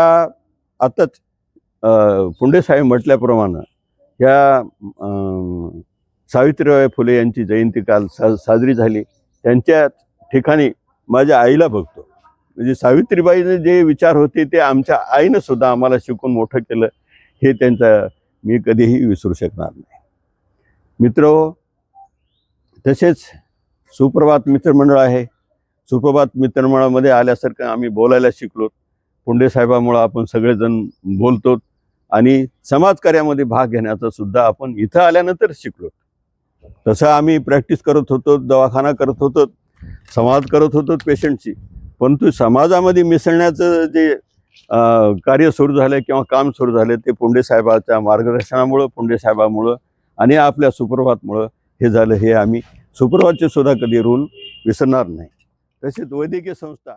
आताच अ, साहेब म्हटल्याप्रमाणे ह्या अं, सावित्रीबाई फुले यांची जयंती काल सा साजरी झाली. त्यांच्या ठिकाणी माझ्या आईला बघतो. म्हणजे सावित्रीबाईने जे विचार होते ते आमच्या आईनं सुद्धा आम्हाला शिकून मोठं केलं. हे त्यांचं मी कधीही विसरू शकणार नाही. मित्र तसेच सुप्रभात मित्रमंडळ आहे. सुप्रभात मित्रमंडळामध्ये आल्यासारखं आम्ही बोलायला शिकलो. पुंडे साहेबामुळं आपण सगळेजण बोलतो आणि समाजकार्यामध्ये भाग घेण्याचं सुद्धा आपण इथं आल्यानंतर शिकलो. तसं आम्ही प्रॅक्टिस करत होतो दवाखाना करत होतो संवाद करत होतो पेशंटशी परंतु समाजामध्ये मिसळण्याचं जे कार्य सुरू झालं किंवा काम सुरू झालं ते पुंडे साहेबाच्या मार्गदर्शनामुळं पुंडे साहेबामुळं आणि आपल्या सुप्रभातमुळं हे झालं हे आम्ही सुप्रभातचे सुद्धा कधी ऋण विसरणार नाही. तसेच वैद्यकीय संस्था